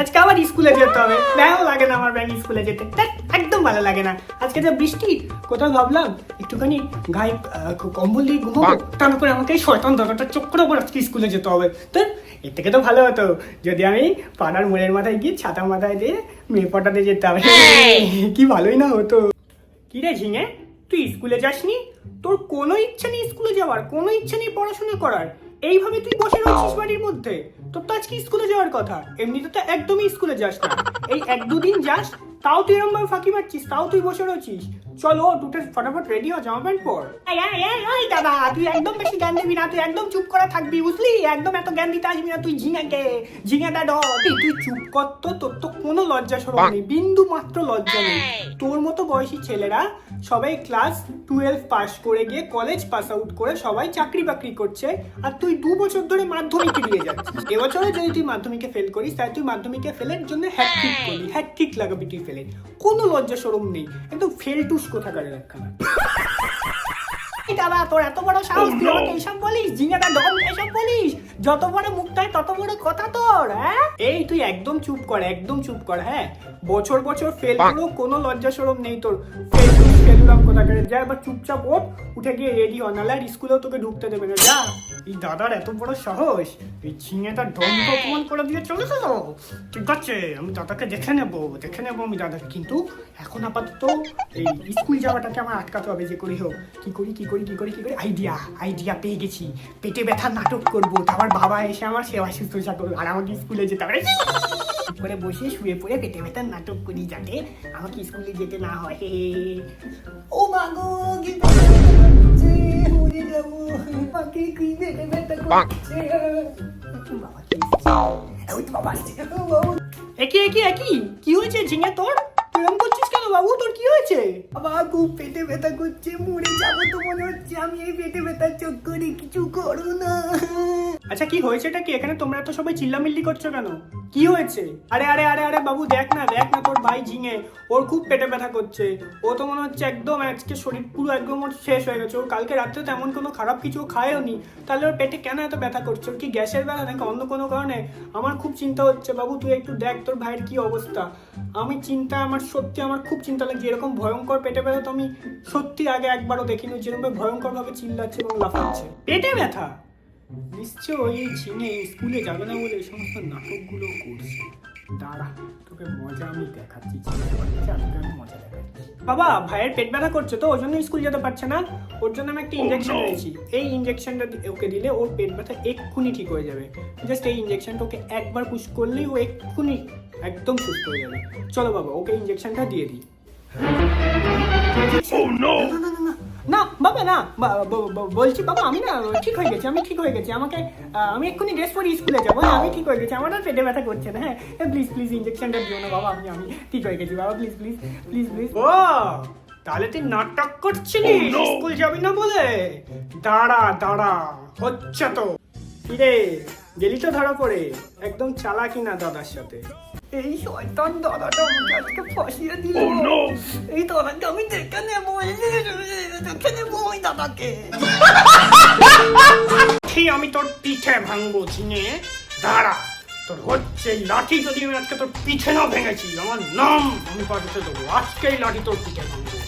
আজকে আবার স্কুলে যেতে হবে। ভালো লাগে না আমার ব্যাং স্কুলে যেতে। একদম ভালো লাগে না। আজকে যে বৃষ্টি কোথাও ভাবলাম একটুখানি গায়ে কম্বল দিয়ে ঘুমাবো তার করে আমাকে এই শয়তান দাদাটা চক্র করে আজকে স্কুলে যেতে হবে। তো এর থেকে তো ভালো হতো যদি আমি পাড়ার মোড়ের মাথায় গিয়ে ছাতা মাথায় দিয়ে মেয়ে পটাতে যেতাম। কি ভালোই না হতো। কি রে ঝিঙে তুই স্কুলে যাসনি? তোর কোনো ইচ্ছা নেই স্কুলে যাওয়ার কোনো ইচ্ছা নেই পড়াশোনা করার। এইভাবে তুই বসে রয়েছিস বাড়ির মধ্যে? তোর তো আজকে স্কুলে যাওয়ার কথা। এমনিতে তো একদমই স্কুলে যাস না। এই এক দুদিন যাস তাও তুই এরকম ভাবে ফাঁকি মারছিস? তাও তুই বসে রয়েছিস? চলো দুটো ফটাফট রেডি হ জামা প্যান্ট পর। এই দাদা তুই একদম বেশি জ্ঞান দিবি না তুই একদম চুপ করে থাকবি বুঝলি? একদম এত জ্ঞান দিতে আসবি না তুই ঝিঙাকে ঝিঙাটা ড তুই চুপ কর তো তোর তো কোনো লজ্জা সরম নেই বিন্দু মাত্র লজ্জা নেই। তোর মতো বয়সী ছেলেরা সবাই ক্লাস টুয়েলভ পাস করে গিয়ে কলেজ পাস আউট করে সবাই চাকরি বাকরি করছে আর তুই দু বছর ধরে মাধ্যমিকে দিয়ে যাচ্ছিস। এবছরে যদি তুই মাধ্যমিকে ফেল করিস তাই তুই মাধ্যমিকে ফেলের জন্য হ্যাট্রিক করবি হ্যাট্রিক লাগাবি তুই ফেলে কোনো লজ্জা সরম নেই। একদম ফেল টুস কোথাকারের একখানা দাদা তোর এত বড় সাহস তুই আমাকে এইসব বলিস? ডন এসব বলিস? যত বড় মুখটাই তত বড় কথা তোর হ্যাঁ? এই তুই একদম চুপ কর একদম চুপ কর হ্যাঁ? বছর বছর ফেল করেও কোনো লজ্জা সরম নেই তোর। ফেল ফেলুলাম কোথা করে যা এবার চুপচাপ ওঠ উঠে গিয়ে রেডি হ নাহলে আর স্কুলেও তোকে ঢুকতে দেবে না যা। এই দাদার এত বড় সাহস? এই ঝিঙেটা ডনকে অপমান করে দিয়ে চলে গেল। ঠিক আছে, আমি দাদাকে দেখে নেব দেখে নেব আমি দাদাকে। কিন্তু এখন আপাতত এই স্কুল যাওয়াটাকে আমার আটকাতে হবে যে করি হোক। কি করি কি করি কি করি কি করি? আইডিয়া আইডিয়া পেয়ে গেছি। পেটে ব্যথা নাটক করব। তারপর বাবা এসে আমার সেবা শুশ্রূষা করবে আর আমাকে স্কুলে যেতে হবে। করে বসে শুয়ে পড়ে পেটে ব্যথার নাটক করি যাতে আমাকে স্কুলে যেতে না হয়। হে। ও মাগো কি পেটে ব্যথা করছে? মরে যাব। আমাকে কি পেটে ব্যথা করছে? কি ও বাবা একই কি হয়েছে ঝিঙে তোর? এরকম করছিস কেন বাবু? তোর কি হয়েছে? বাবা খুব পেটে ব্যথা করছে মরে যাব তো মনে হচ্ছে। আমি এই পেটে ব্যথার চক্করে কিছু করো না। আচ্ছা কি হয়েছেটা কি? এখানে তোমরা তো সবাই চিল্লামিল্লি করছ কেন? কি হয়েছে? আরে আরে আরে আরে, বাবু, দেখ না দেখ না, তোর ভাই ঝিঙে, ওর খুব পেটে ব্যথা করছে। ও তো মনে হচ্ছে একদম আজকে শরীর পুরো একদম ওর শেষ হয়ে গেছে। ওর কালকে রাত্রে তেমন কোনো খারাপ কিছু খায়ও নি। তাহলে ওর পেটে কেন এত ব্যথা করছে? ওর কি গ্যাসের ব্যথা নাকি অন্য কোনো কারণে? আমার খুব চিন্তা হচ্ছে, বাবু, তুই একটু দেখ তোর ভাইয়ের কি অবস্থা। আমি চিন্তা, আমার সত্যি আমার খুব চিন্তা লাগছে। এরকম ভয়ঙ্কর পেটে ব্যথা তো আমি সত্যি আগে একবারও দেখিনি। যেরকম ভয়ঙ্কর ভাবে চিল্লাচ্ছে এবং লাফাচ্ছে। পেটে ব্যথা? নিশ্চয়ই এই ঝিঙে স্কুলে যাবে না বলে এই সমস্ত নাটকগুলো করছে। দাঁড়া তোকে মজা আমি দেখাচ্ছি ঝিঙে আমি মজা দেখাচ্ছি। বাবা ভাইয়ের পেট ব্যথা করছে তো ওই জন্য স্কুল যেতে পারছে না। ওর জন্য আমি একটা ইঞ্জেকশন এনেছি। এই ইঞ্জেকশনটা ওকে দিলে ওর পেট ব্যথা এক্ষুনি ঠিক হয়ে যাবে। জাস্ট এই ইঞ্জেকশনটা ওকে একবার পুশ করলেই ও এক্ষুনি একদম সুস্থ হয়ে যাবে। চলো বাবা ওকে ইঞ্জেকশনটা দিয়ে দিই। না, না, না, না, না বাবা না বলছি বাবা আমি না ঠিক হয়ে গেছি আমি ঠিক হয়ে গেছি আমাকে আমি এক্ষুনি ড্রেস পরে স্কুলে যাব হ্যাঁ, আমি ঠিক হয়ে গেছি আমার আর পেটে ব্যথা করছে না হ্যাঁ প্লিজ প্লিজ ইঞ্জেকশনটা দিও না বাবা আমি আমি ঠিক হয়ে গেছি বাবা প্লিজ প্লিজ প্লিজ প্লিজ ও তাহলে তুই নাটক করছিলি? স্কুল যাবি না বলে? দাঁড়া দাঁড়া হচ্ছে তো। কিরে গেলি তো ধরা পড়ে একদম চালাকি না দাদার সাথে। এই শয়তান দাদাটা আমাকে আজকে ফাঁসিয়ে দিল এই দাদাকে আমি দেখে নেব এই দেখে নেব ওই দাদাকে ঠিক আমি তোর পিঠে ভাঙবো চিনে দাঁড়া তোর হচ্ছে লাঠি যদি আমি আজকে তোর পিঠে না ভেঙেছি আমার নাম আমি পাঠাতে দেবো আজকে এই লাঠি তোর পিঠে ভাঙবো